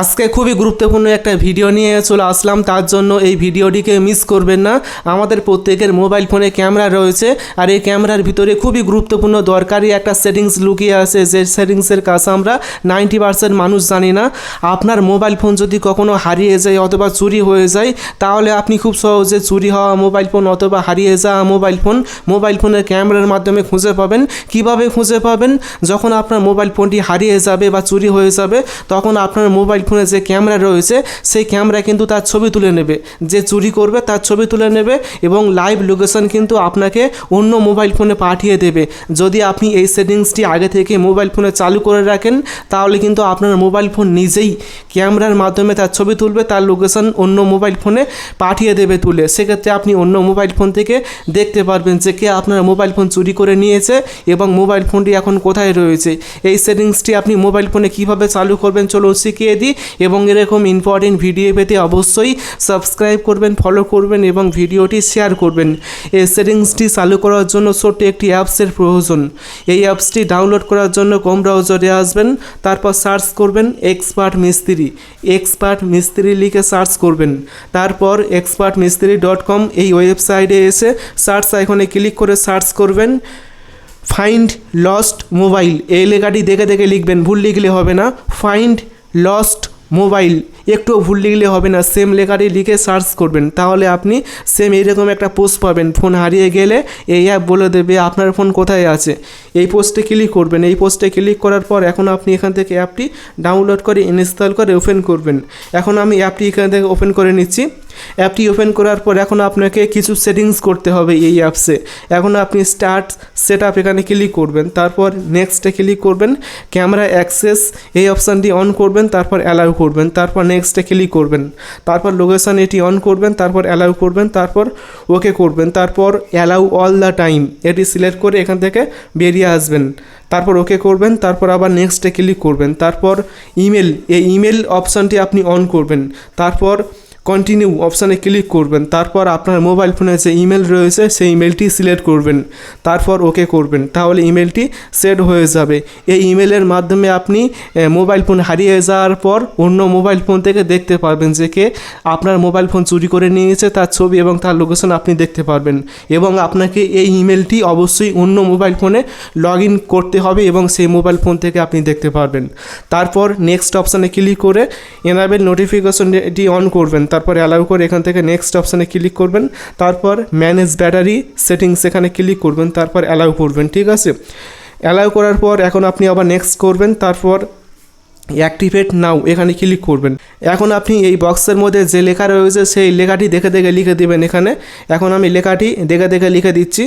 আজকে খুবই গুরুত্বপূর্ণ একটা ভিডিও নিয়ে চলে আসলাম। তার জন্য এই ভিডিওটিকে মিস করবেন না। আমাদের প্রত্যেকের মোবাইল ফোনে ক্যামেরা রয়েছে আর এই ক্যামেরার ভিতরে খুবই গুরুত্বপূর্ণ দরকারি একটা সেটিংস লুকিয়ে আছে। যে সেটিংসের কাজ আমরা নাইনটি পার্সেন্ট মানুষ জানি না। আপনার মোবাইল ফোন যদি কখনো হারিয়ে যায় অথবা চুরি হয়ে যায়, তাহলে আপনি খুব সহজে চুরি হওয়া মোবাইল ফোন অথবা হারিয়ে যাওয়া মোবাইল ফোন মোবাইল ফোনের ক্যামেরার মাধ্যমে খুঁজে পাবেন। কীভাবে খুঁজে পাবেন? যখন আপনার মোবাইল ফোনটি হারিয়ে যাবে বা চুরি হয়ে যাবে, তখন আপনার মোবাইল ফোনে যে ক্যামেরা রয়েছে, সেই ক্যামেরা কিন্তু তার ছবি তুলে নেবে। যে চুরি করবে, তার ছবি তুলে নেবে এবং লাইভ লোকেশন কিন্তু আপনাকে অন্য মোবাইল ফোনে পাঠিয়ে দেবে। যদি আপনি এই সেটিংসটি আগে থেকে মোবাইল ফোনে চালু করে রাখেন, তাহলে কিন্তু আপনার মোবাইল ফোন নিজেই ক্যামেরার মাধ্যমে তার ছবি তুলবে, তার লোকেশন অন্য মোবাইল ফোনে পাঠিয়ে দেবে তুলে। সেক্ষেত্রে আপনি অন্য মোবাইল ফোন থেকে দেখতে পারবেন যে কে আপনার মোবাইল ফোন চুরি করে নিয়েছে এবং মোবাইল ফোনটি এখন কোথায় রয়েছে। এই সেটিংসটি আপনি মোবাইল ফোনে কীভাবে চালু করবেন, চলুন শিখিয়ে দিই। এবং এরকম ইম্পর্টেন্ট ভিডিও পেতে অবশ্যই সাবস্ক্রাইব করবেন ফলো করবেন এবং ভিডিওটি শেয়ার করবেন। এই সেটিংসটি চালু করার জন্য ছোট্ট একটি অ্যাপসের প্রয়োজন। এই অ্যাপসটি ডাউনলোড করার জন্য কম ব্রাউজারে আসবেন, তারপর সার্চ করবেন এক্সপার্ট মিস্ত্রি এক্সপার্ট মিস্ত্রি লিখে সার্চ করবেন। তারপর এক্সপার্ট মিস্ত্রি ডট কম এই ওয়েবসাইটে এসে সার্চ আইকনে ক্লিক করে সার্চ করবেন। ফাইন্ড লস্ট মোবাইল এই লেখাটি দেখে দেখে লিখবেন, ভুল লিখলে হবে না। ফাইন্ড লস্ট মোবাইল একটুও ভুল লিখলে হবে না সেম লেখাটি লিখে সার্চ করবেন। তাহলে আপনি সেম এইরকম একটা পোস্ট পাবেন। ফোন হারিয়ে গেলে এই অ্যাপ বলে দেবে, আপনার ফোন কোথায় আছে? এই পোস্টে ক্লিক করবেন। এই পোস্টে ক্লিক করার পর এখন আপনি এখান থেকে অ্যাপটি ডাউনলোড করে ইনস্টল করে ওপেন করবেন। এখন আমি অ্যাপটি এখান থেকে ওপেন করে নিচ্ছি। অ্যাপটি ওপেন করার পর এখন আপনাকে কিছু সেটিংস করতে হবে এই অ্যাপসে এখন আপনি স্টার্ট সেট আপ এখানে ক্লিক করবেন তারপর নেক্সটে ক্লিক করবেন ক্যামেরা অ্যাক্সেস এই অপশানটি অন করবেন তারপর অ্যালাউ করবেন তারপর নেক্সটে ক্লিক করবেন তারপর লোকেশান এটি অন করবেন তারপর অ্যালাউ করবেন তারপর ওকে করবেন তারপর অ্যালাউ অল দ্য টাইম এটি সিলেক্ট করে এখান থেকে বেরিয়ে আসবেন তারপর ওকে করবেন তারপর আবার নেক্সটে ক্লিক করবেন তারপর ইমেল এই ইমেল অপশানটি আপনি অন করবেন তারপর কন্টিনিউ অপশানে ক্লিক করবেন। তারপর আপনার মোবাইল ফোনে যে ইমেল রয়েছে, সেই ইমেলটি সিলেক্ট করবেন। তারপর ওকে করবেন। তাহলে ইমেলটি সেট হয়ে যাবে। এই ইমেলের মাধ্যমে আপনি মোবাইল ফোন হারিয়ে যাওয়ার পর অন্য মোবাইল ফোন থেকে দেখতে পারবেন যে কে আপনার মোবাইল ফোন চুরি করে নিয়েছে, তার ছবি এবং তার লোকেশন আপনি দেখতে পারবেন। এবং আপনাকে এই ইমেলটি অবশ্যই অন্য মোবাইল ফোনে লগ ইন করতে হবে এবং সেই মোবাইল ফোন থেকে আপনি দেখতে পারবেন। তারপর নেক্সট অপশানে ক্লিক করে এনাবেল নোটিফিকেশন এটি অন করবেন। তারপর অ্যালাউ করে এখান থেকে নেক্সট অপশানে ক্লিক করবেন। তারপর ম্যানেজ ব্যাটারি সেটিংস এখানে ক্লিক করবেন, তারপর অ্যালাউ করবেন, ঠিক আছে? অ্যালাউ করার পর এখন আপনি আবার নেক্সট করবেন, তারপর অ্যাক্টিভেট নাও এখানে ক্লিক করবেন। এখন আপনি এই বক্সের মধ্যে যে লেখা রয়েছে, সেই লেখাটি দেখে দেখে লিখে দেবেন এখানে। এখন আমি লেখাটি দেখে দেখে লিখে দিচ্ছি।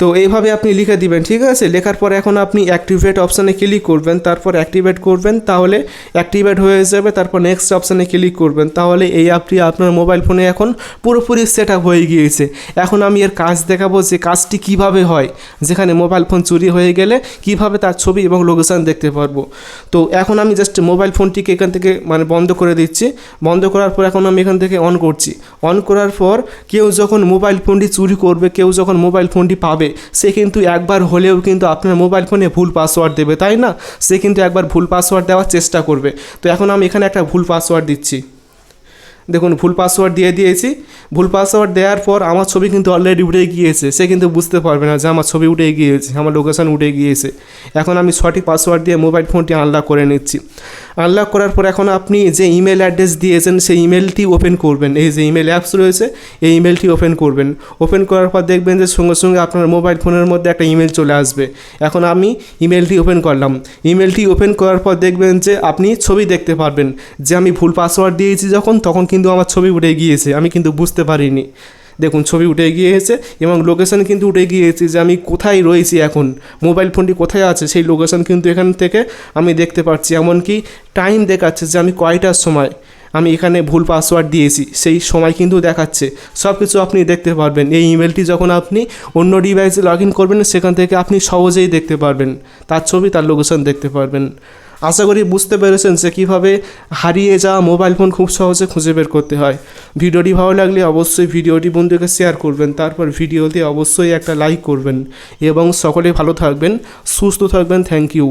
তো এইভাবে আপনি লিখে দিবেন, ঠিক আছে? লেখার পর এখন আপনি অ্যাক্টিভেট অপশানে ক্লিক করবেন, তারপর অ্যাক্টিভেট করবেন, তাহলে অ্যাক্টিভেট হয়ে যাবে, তারপর নেক্সট অপশানে ক্লিক করবেন। তাহলে এই অ্যাপটি আপনার মোবাইল ফোনে এখন পুরোপুরি সেট আপ হয়ে গিয়েছে। এখন আমি এর কাজ দেখাবো যে কাজটি কীভাবে হয়, যেখানে মোবাইল ফোন চুরি হয়ে গেলে কীভাবে তার ছবি এবং লোকেশান দেখতে পারব। তো এখন আমি জাস্ট মোবাইল ফোনটিকে এখান থেকে মানে বন্ধ করে দিচ্ছি। বন্ধ করার পর এখন আমি এখান থেকে অন করছি। অন করার পর কেউ যখন মোবাইল ফোনটি চুরি করবে, কেউ যখন মোবাইল ফোনটি পাবে সে কিন্তু একবার হলেও কিন্তু আপনার মোবাইল ফোনে ভুল পাসওয়ার্ড দেবে, তাই না? সে কিন্তু একবার ভুল পাসওয়ার্ড দেওয়ার চেষ্টা করবে। তো এখন আমি এখানে একটা ভুল পাসওয়ার্ড দিচ্ছি। দেখুন, ভুল পাসওয়ার্ড দিয়ে দিয়েছি। ভুল পাসওয়ার্ড দেওয়ার পর আমার ছবি কিন্তু অলরেডি উঠে গিয়েছে। সে কিন্তু বুঝতে পারবে না যে আমার ছবি উঠে গিয়েছে, আমার লোকেশান উঠে গিয়েছে। এখন আমি সঠিক পাসওয়ার্ড দিয়ে মোবাইল ফোনটি আনলক করে নিচ্ছি। আনলক করার পর এখন আপনি যে ইমেল অ্যাড্রেস দিয়েছেন, সেই ইমেলটি ওপেন করবেন। এই যে ইমেল অ্যাপস রয়েছে, এই ইমেলটি ওপেন করবেন। ওপেন করার পর দেখবেন যে সঙ্গে সঙ্গে আপনার মোবাইল ফোনের মধ্যে একটা ইমেল চলে আসবে। এখন আমি ইমেলটি ওপেন করলাম। ইমেলটি ওপেন করার পর দেখবেন যে আপনি ছবি দেখতে পারবেন। যে আমি ভুল পাসওয়ার্ড দিয়েছি যখন, তখন কিন্তু আমার ছবি উঠে গিয়েছে। আমি কিন্তু বুঝতে পারিনি। দেখুন, ছবি উঠে গিয়েছে এবং লোকেশন কিন্তু উঠে গিয়েছে যে আমি কোথায় রয়েছি এখন। মোবাইল ফোনটি কোথায় আছে? সেই লোকেশন কিন্তু এখান থেকে আমি দেখতে পাচ্ছি। এমনকি টাইম দেখাচ্ছে যে আমি কয়টার সময় আমি এখানে ভুল পাসওয়ার্ড দিয়েছি। সেই সময় কিন্তু দেখাচ্ছে। সব কিছু আপনি দেখতে পারবেন। এই ইমেলটি যখন আপনি অন্য ডিভাইসে লগ ইন করবেন, সেখান থেকে আপনি সহজেই দেখতে পারবেন। তার ছবি, তার লোকেশন দেখতে পারবেন। আশা করি বুঝতে পেরেছেন যে কীভাবে হারিয়ে যাওয়া মোবাইল ফোন খুব সহজে খুঁজে বের করতে হয়। ভিডিওটি ভালো লাগলে অবশ্যই ভিডিওটি বন্ধুকে শেয়ার করবেন, তারপর ভিডিওতে অবশ্যই একটা লাইক করবেন এবং সকলে ভালো থাকবেন, সুস্থ থাকবেন থ্যাংক ইউ